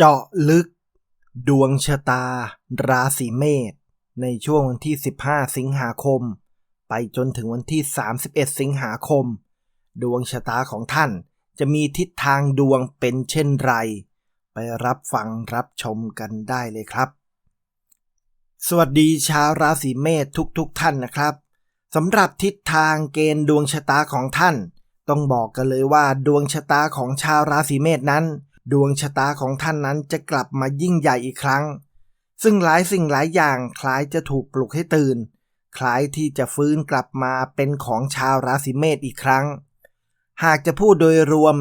เจาะลึก ดวงชะตา ราศีเมษในช่วงวันที่ 15 สิงหาคม ไปจนถึงวันที่ 31 สิงหาคม ดวงชะตาของท่านจะมีทิศทางดวงเป็นเช่นไร ไปรับฟังรับชมกันได้เลยครับ สวัสดีชาวราศีเมษทุกๆทท่านนะครับสำหรับทิศทางเกณฑ์ดวงชะตาของท่าน ต้องบอกกันเลยว่าดวงชะตาของชาวราศีเมษนั้น ดวงชะตาของท่านนั้นจะกลับมายิ่งใหญ่อีกครั้ง ซึ่งหลายสิ่งหลายอย่างคล้ายจะถูกปลุกให้ตื่น คล้ายที่จะฟื้นกลับมาเป็นของชาวราศีเมษอีกครั้ง หากจะพูดโดยรวม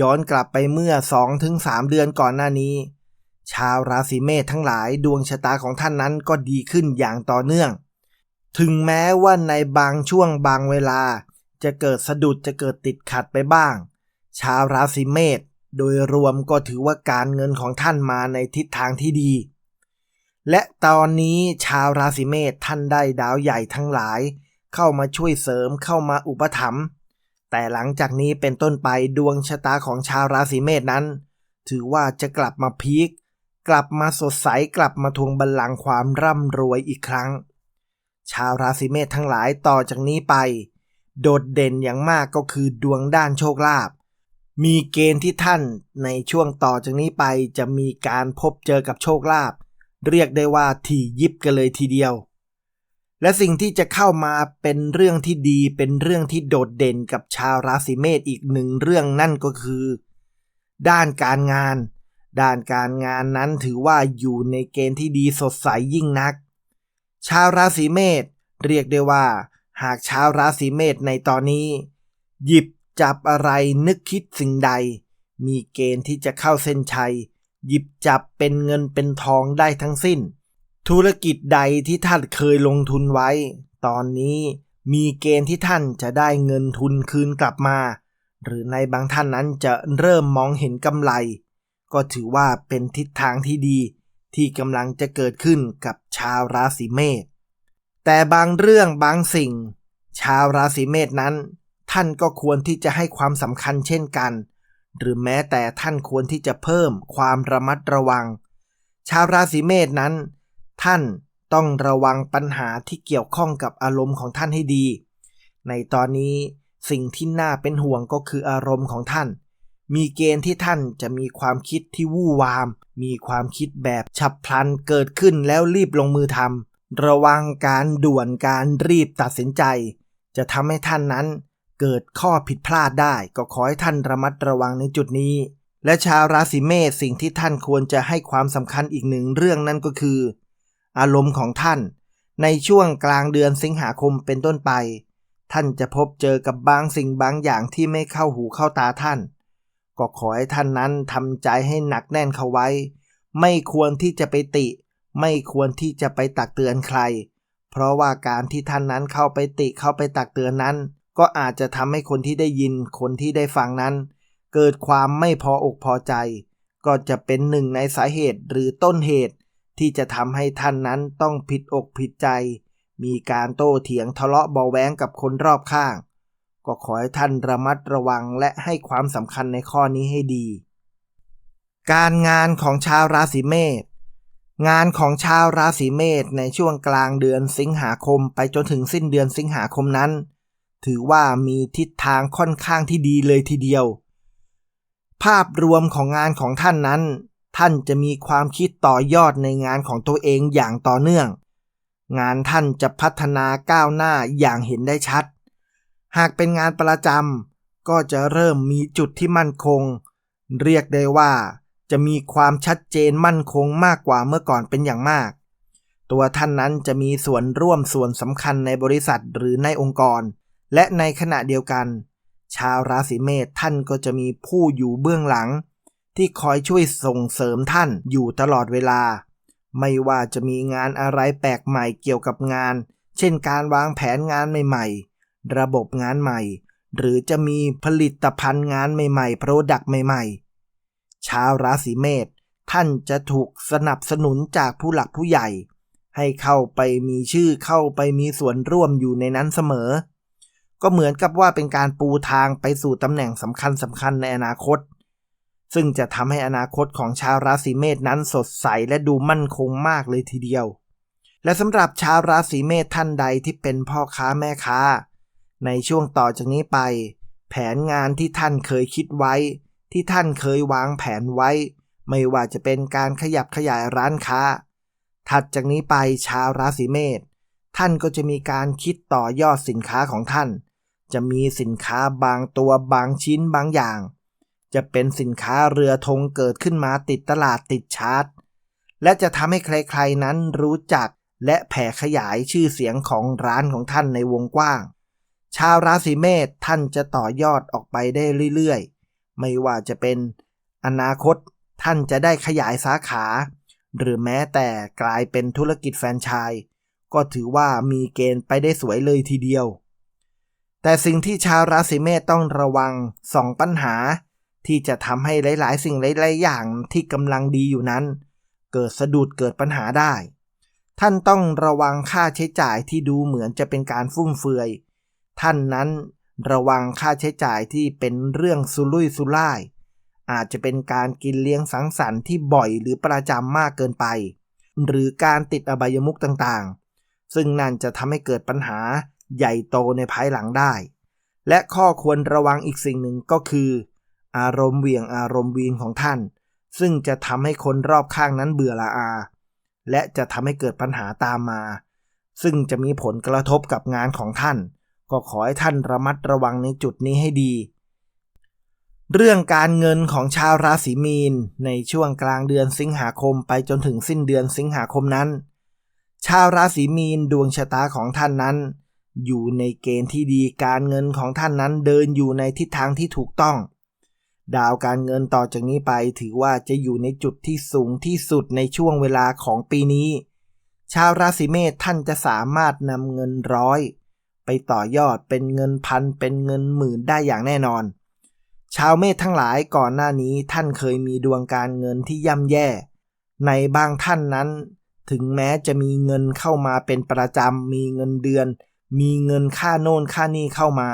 ย้อนกลับไปเมื่อ 2-3 เดือนก่อนหน้านี้ ชาวราศีเมษทั้งหลายดวงชะตาของท่านนั้นก็ดีขึ้นอย่างต่อเนื่อง ถึงแม้ว่าในบางช่วงบางเวลา จะเกิดสะดุดจะเกิดติดขัดไปบ้าง ชาวราศีเมษ โดยรวมก็ถือว่าการเงินของท่านมาในทิศทางที่ดี และตอนนี้ชาวราศีเมษท่านได้ดาวใหญ่ทั้งหลาย เข้ามาช่วยเสริมเข้ามาอุปถัมภ์แต่หลังจากนี้เป็นต้นไปดวงชะตาของชาวราศีเมษนั้น ถือว่าจะกลับมาพีคกลับมาสดใสกลับมาทวงบัลลังก์ความร่ำรวยอีกครั้ง ชาวราศีเมษทั้งหลายต่อจากนี้ไป โดดเด่นอย่างมากก็คือดวงด้านโชคลาภ มีเกณฑ์ที่ท่านในช่วงต่อจากนี้ไปจะมีการพบเจอกับโชคลาภเรียกได้ว่าถี่ยิบกันเลยทีเดียว และสิ่งที่จะเข้ามาเป็นเรื่องที่ดีเป็นเรื่องที่โดดเด่นกับชาวราศีเมษอีกหนึ่งเรื่องนั่นก็คือ ด้านการงาน ด้านการงานนั้นถือว่าอยู่ในเกณฑ์ที่ดีสดใสยยิ่งนัก ชาวราศีเมษเรียกได้ว่า หากชาวราศีเมษในตอนนี้ หยิบ จับอะไรนึกคิดสิ่งใด มีเกณฑ์ที่จะเข้าเส้นชัย หยิบจับเป็นเงินเป็นทองได้ทั้งสิ้น ธุรกิจใดที่ท่านเคยลงทุนไว้ ตอนนี้มีเกณฑ์ที่ท่านจะได้เงินทุนคืนกลับมา หรือในบางท่านนั้นจะเริ่มมองเห็นกำไร ก็ถือว่าเป็นทิศทางที่ดี ที่กำลังจะเกิดขึ้นกับชาวราศีเมษแต่บางเรื่องบางสิ่ง ชาวราศีเมษนั้น ท่านก็ควรที่จะให้ความสำคัญเช่นกัน หรือแม้แต่ท่านควรที่จะเพิ่มความระมัดระวัง ชาวราศีเมษนั้น ท่านต้องระวังปัญหาที่เกี่ยวข้องกับอารมณ์ของท่านให้ดี ในตอนนี้สิ่งที่น่าเป็นห่วงก็คืออารมณ์ของท่าน มีเกณฑ์ที่ท่านจะมีความคิดที่วู่วาม มีความคิดแบบฉับพลันเกิดขึ้นแล้วรีบลงมือทำระวังการด่วนการรีบตัดสินใจ จะทำให้ท่านนั้น เกิดข้อผิดพลาดได้ ก็ขอให้ท่านระมัดระวังในจุดนี้ และชาวราศีเมษสิ่งที่ท่านควรจะให้ความสำคัญอีกหนึ่งเรื่องนั่นก็คือ อารมณ์ของท่าน ในช่วงกลางเดือนสิงหาคมเป็นต้นไป ท่านจะพบเจอกับบางสิ่งบางอย่างที่ไม่เข้าหูเข้าตาท่าน ก็ขอให้ท่านนั้นทำใจให้หนักแน่นเข้าไว้ ไม่ควรที่จะไปติ ไม่ควรที่จะไปตักเตือนใคร เพราะว่าการที่ท่านนั้นเข้าไปติเข้าไปตักเตือนนั้น ก็อาจจะทำให้คนที่ได้ยินคนที่ได้ฟังนั้น เกิดความไม่พออกพอใจ ก็จะเป็นหนึ่งในสาเหตุหรือต้นเหตุ ที่จะทำให้ท่านนั้นต้องผิดอกผิดใจ มีการโต้เถียงทะเลาะเบาแวงกับคนรอบข้าง ก็ขอให้ท่านระมัดระวังและให้ความสำคัญในข้อนี้ให้ดี การงานของชาวราศีเมษงานของชาวราศีเมษในช่วงกลางเดือนสิงหาคมไปจนถึงสิ้นเดือนสิงหาคมนั้น ถือว่ามีทิศทางค่อนข้างที่ดีเลยทีเดียว ภาพรวมของงานของท่านนั้น ท่านจะมีความคิดต่อยอดในงานของตัวเองอย่างต่อเนื่อง งานท่านจะพัฒนาก้าวหน้าอย่างเห็นได้ชัด หากเป็นงานประจำก็จะเริ่มมีจุดที่มั่นคง เรียกได้ว่าจะมีความชัดเจนมั่นคงมากกว่าเมื่อก่อนเป็นอย่างมาก ตัวท่านนั้นจะมีส่วนร่วมส่วนสำคัญในบริษัทหรือในองค์กร และในขณะเดียวกัน ชาวราศีเมษท่านก็จะมีผู้อยู่เบื้องหลัง ที่คอยช่วยส่งเสริมท่านอยู่ตลอดเวลา ไม่ว่าจะมีงานอะไรแปลกใหม่เกี่ยวกับงาน เช่นการวางแผนงานใหม่ ๆ ระบบงานใหม่ หรือจะมีผลิตภัณฑ์งานใหม่ๆโปรดักต์ใหม่ ๆ ชาวราศีเมษท่านจะถูกสนับสนุนจากผู้หลักผู้ใหญ่ ให้เข้าไปมีชื่อเข้าไปมีส่วนร่วมอยู่ในนั้นเสมอ ก็เหมือนกับว่าเป็นการปูทางไปสู่ตำแหน่งสำคัญสำคัญในอนาคต ซึ่งจะทำให้อนาคตของชาวราศีเมษนั้นสดใสและดูมั่นคงมากเลยทีเดียว และสำหรับชาวราศีเมษท่านใดที่เป็นพ่อค้าแม่ค้า ในช่วงต่อจากนี้ไป แผนงานที่ท่านเคยคิดไว้ ที่ท่านเคยวางแผนไว้ ไม่ว่าจะเป็นการขยับขยายร้านค้า ถัดจากนี้ไปชาวราศีเมษท่านก็จะมีการคิดต่อยอดสินค้าของท่าน จะมีสินค้าบางตัวบางชิ้นบางอย่าง จะเป็นสินค้าเรือธงเกิดขึ้นมาติดตลาดติดชาร์ตและจะทำให้ใครๆนั้นรู้จักและแผ่ขยายชื่อเสียงของร้านของท่านในวงกว้าง ชาวราศีเมษท่านจะต่อยอดออกไปได้เรื่อยๆ ไม่ว่าจะเป็นอนาคตท่านจะได้ขยายสาขา หรือแม้แต่กลายเป็นธุรกิจแฟรนไชส์ก็ถือว่ามีเกณฑ์ไปได้สวยเลยทีเดียว แต่สิ่งที่ชาวราศีเมษต้องระวังสองปัญหา ที่จะทำให้หลายๆ สิ่งหลายๆ อย่างที่กำลังดีอยู่นั้น เกิดสะดุดเกิดปัญหาได้ ท่านต้องระวังค่าใช้จ่ายที่ดูเหมือนจะเป็นการฟุ่มเฟือย ท่านนั้นระวังค่าใช้จ่ายที่เป็นเรื่องสุรุ่ยสุร่าย อาจจะเป็นการกินเลี้ยงสังสรรค์ที่บ่อยหรือประจำมากเกินไป หรือการติดอบายมุกต่างๆ ซึ่งนั่นจะทำให้เกิดปัญหา ใหญ่โตในภายหลังได้ และข้อควรระวังอีกสิ่งหนึ่งก็คือ อารมณ์เวียงอารมณ์วีนของท่าน ซึ่งจะทำให้คนรอบข้างนั้นเบื่อละอา และจะทำให้เกิดปัญหาตามมา ซึ่งจะมีผลกระทบกับงานของท่าน ก็ขอให้ท่านระมัดระวังในจุดนี้ให้ดี เรื่องการเงินของชาวราศีมีน ในช่วงกลางเดือนสิงหาคมไปจนถึงสิ้นเดือนสิงหาคมนั้นชาวราศีมีนดวงชะตาของท่านนั้น อยู่ในเกณฑ์ที่ดีการเงินของท่านนั้นเดินอยู่ในทิศทางที่ถูกต้อง ดาวการเงินต่อจากนี้ไปถือว่าจะอยู่ในจุดที่สูงที่สุดในช่วงเวลาของปีนี้ ชาวราศีเมษท่านจะสามารถนำเงินร้อย ไปต่อยอดเป็นเงินพันเป็นเงินหมื่นได้อย่างแน่นอน ชาวเมษทั้งหลายก่อนหน้านี้ท่านเคยมีดวงการเงินที่ย่ำแย่ ในบางท่านนั้น ถึงแม้จะมีเงินเข้ามาเป็นประจำมีเงินเดือน มีเงินค่าโน่นค่านี่เข้ามา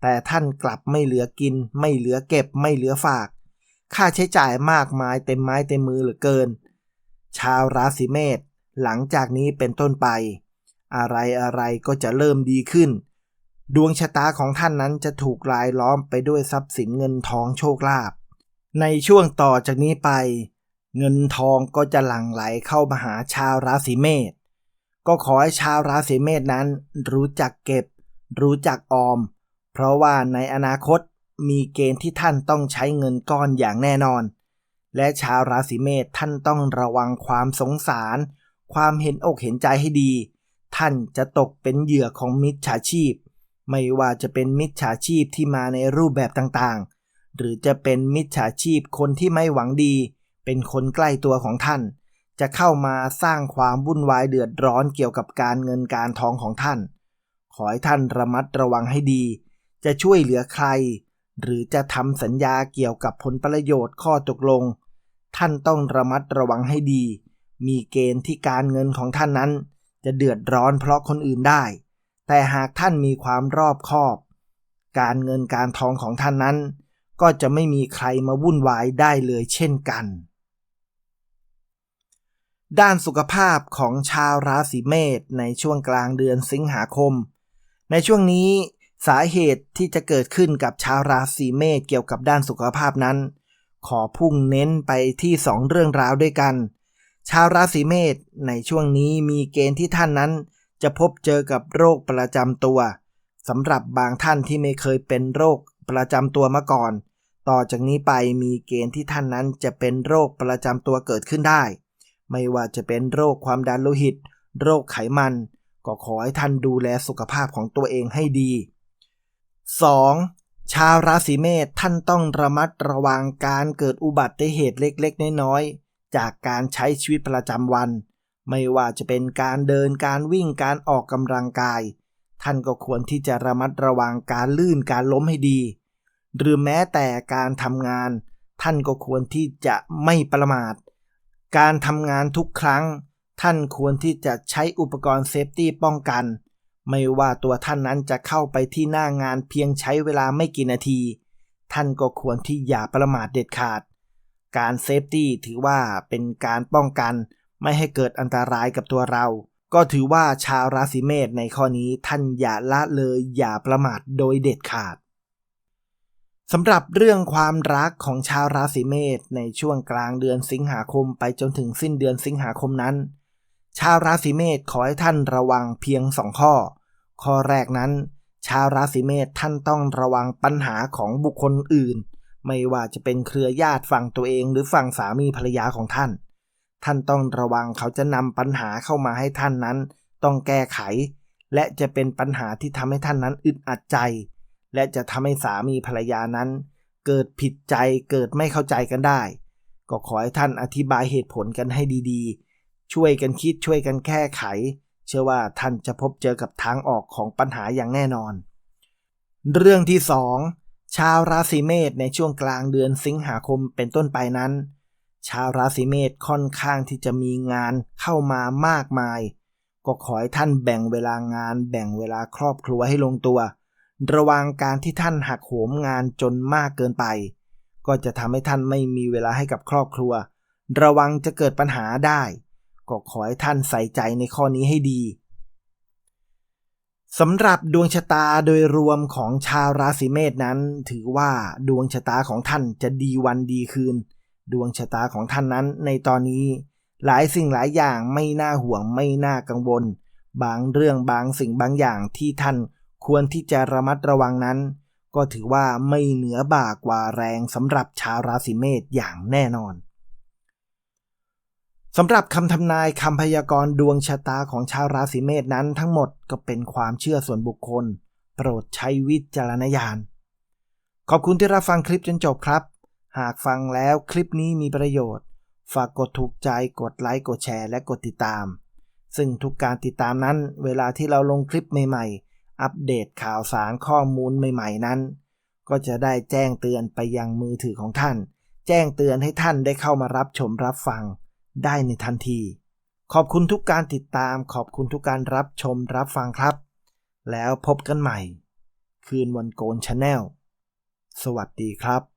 แต่ท่านกลับไม่เหลือกิน ไม่เหลือเก็บไม่เหลือฝาก ค่าใช้จ่ายมากมายเต็มไม้เต็มมือเหลือเกิน ชาวราศีเมษหลังจากนี้เป็นต้นไป อะไรอะไรก็จะเริ่มดีขึ้น ดวงชะตาของท่านนั้นจะถูกลายล้อมไปด้วยทรัพย์สินเงินทองโชคลาภในช่วงต่อจากนี้ไป เงินทองก็จะหลั่งไหลเข้ามาหาชาวราศีเมษ ก็ขอให้ชาวราศีเมษนั้น รู้จักเก็บ รู้จักออม เพราะว่าในอนาคตมีเกณฑ์ที่ท่านต้องใช้เงินก้อนอย่างแน่นอน และชาวราศีเมษท่านต้องระวังความสงสาร ความเห็นอกเห็นใจให้ดี ท่านจะตกเป็นเหยื่อของมิจฉาชีพ ไม่ว่าจะเป็นมิจฉาชีพที่มาในรูปแบบต่างๆ หรือจะเป็นมิจฉาชีพคนที่ไม่หวังดี เป็นคนใกล้ตัวของท่าน จะเข้ามาสร้างความวุ่นวายเดือดร้อนเกี่ยวกับการเงินการทองของท่าน ขอให้ท่านระมัดระวังให้ดี จะช่วยเหลือใคร หรือจะทำสัญญาเกี่ยวกับผลประโยชน์ข้อตกลง ท่านต้องระมัดระวังให้ดี มีเกณฑ์ที่การเงินของท่านนั้น จะเดือดร้อนเพราะคนอื่นได้ แต่หากท่านมีความรอบคอบ การเงินการทองของท่านนั้น ก็จะไม่มีใครมาวุ่นวายได้เลยเช่นกัน ด้านสุขภาพของชาวราศีเมษในช่วงกลางเดือนสิงหาคม ในช่วงนี้สาเหตุที่จะเกิดขึ้นกับชาวราศีเมษเกี่ยวกับด้านสุขภาพนั้น ขอพุ่งเน้นไปที่สองเรื่องราวด้วยกัน ชาวราศีเมษในช่วงนี้มีเกณฑ์ที่ท่านนั้น จะพบเจอกับโรคประจำตัวสำหรับบางท่านที่ไม่เคยเป็นโรคประจำตัวมาก่อน ต่อจากนี้ไปมีเกณฑ์ที่ท่านนั้นจะเป็นโรคประจำตัวเกิดขึ้นได้ ไม่ว่าจะเป็นโรคความดันโลหิต โรคไขมัน ก็ขอให้ท่านดูแลสุขภาพของตัวเองให้ดี 2. ชาวราศีเมษท่านต้องระมัดระวังการเกิดอุบัติเหตุเล็กๆ น้อยๆ จากการใช้ชีวิตประจำวัน ไม่ว่าจะเป็นการเดินการวิ่งการออกกำลังกาย ท่านก็ควรที่จะระมัดระวังการลื่นการล้มให้ดี หรือแม้แต่การทำงาน ท่านก็ควรที่จะไม่ประมาท การทำงานทุกครั้ง ท่านควรที่จะใช้อุปกรณ์เซฟตี้ป้องกัน ไม่ว่าตัวท่านนั้นจะเข้าไปที่หน้างานเพียงใช้เวลาไม่กี่นาที ท่านก็ควรที่อย่าประมาทเด็ดขาด การเซฟตี้ถือว่าเป็นการป้องกัน ไม่ให้เกิดอันตรายกับตัวเรา ก็ถือว่าชาวราศีเมษในข้อนี้ท่านอย่าละเลยอย่าประมาทโดยเด็ดขาด สำหรับเรื่องความรักของชาวราศีเมษในช่วงกลางเดือนสิงหาคมไปจนถึงสิ้นเดือนสิงหาคมนั้น ชาวราศีเมษขอให้ท่านระวังเพียงสองข้อ ข้อแรกนั้น ชาวราศีเมษท่านต้องระวังปัญหาของบุคคลอื่น ไม่ว่าจะเป็นเครือญาติฝั่งตัวเอง หรือฝั่งสามีภรรยาของท่าน ท่านต้องระวังเขาจะนำปัญหาเข้ามาให้ท่านนั้น ต้องแก้ไข และจะเป็นปัญหาที่ทำให้ท่านนั้นอึดอัดใจ และจะทำให้สามีภรรยานั้น เกิดผิดใจเกิดไม่เข้าใจกันได้ ก็ขอให้ท่านอธิบายเหตุผลกันให้ดีๆ ช่วยกันคิดช่วยกันแก้ไข เชื่อว่าท่านจะพบเจอกับทางออกของปัญหาอย่างแน่นอน เรื่องที่ 2 ชาวราศีเมษในช่วงกลางเดือนสิงหาคมเป็นต้นไปนั้น ชาวราศีเมษค่อนข้างที่จะมีงานเข้ามามากมาย ก็ขอให้ท่านแบ่งเวลางาน แบ่งเวลาครอบครัวให้ลงตัว ระวังการที่ท่านหักโหมงานจนมากเกินไป ก็จะทำให้ท่านไม่มีเวลาให้กับครอบครัว ระวังจะเกิดปัญหาได้ ก็ขอให้ท่านใส่ใจในข้อนี้ให้ดีสำหรับดวงชะตาโดยรวมของชาวราศีเมษนั้น ถือว่าดวงชะตาของท่านจะดีวันดีคืน ดวงชะตาของท่านนั้นในตอนนี้ หลายสิ่งหลายอย่างไม่น่าห่วงไม่น่ากังวล บางเรื่องบางสิ่งบางอย่างที่ท่าน ควรที่จะระมัดระวังนั้น ก็ถือว่าไม่เหนือบ่ากว่าแรงสำหรับชาวราศีเมษอย่างแน่นอนสำหรับคำทำนายคำพยากรณ์ดวงชะตาของชาวราศีเมษนั้นทั้งหมดก็เป็นความเชื่อส่วนบุคคล โปรดใช้วิจารณญาณ ขอบคุณที่รับฟังคลิปจนจบครับ หากฟังแล้วคลิปนี้มีประโยชน์ ฝากกดถูกใจกดไลค์กดแชร์และกดติดตาม ซึ่งทุกการติดตามนั้นเวลาที่เราลงคลิปใหม่ๆ อัปเดตข่าวสารข้อมูลใหม่ๆนั้น ก็จะได้แจ้งเตือนไปยังมือถือของท่าน แจ้งเตือนให้ท่านได้เข้ามารับชมรับฟัง ได้ในทันที ขอบคุณทุกการติดตาม ขอบคุณทุกการรับชมรับฟังครับ แล้วพบกันใหม่ คืนวันโกนชาแนลสวัสดีครับ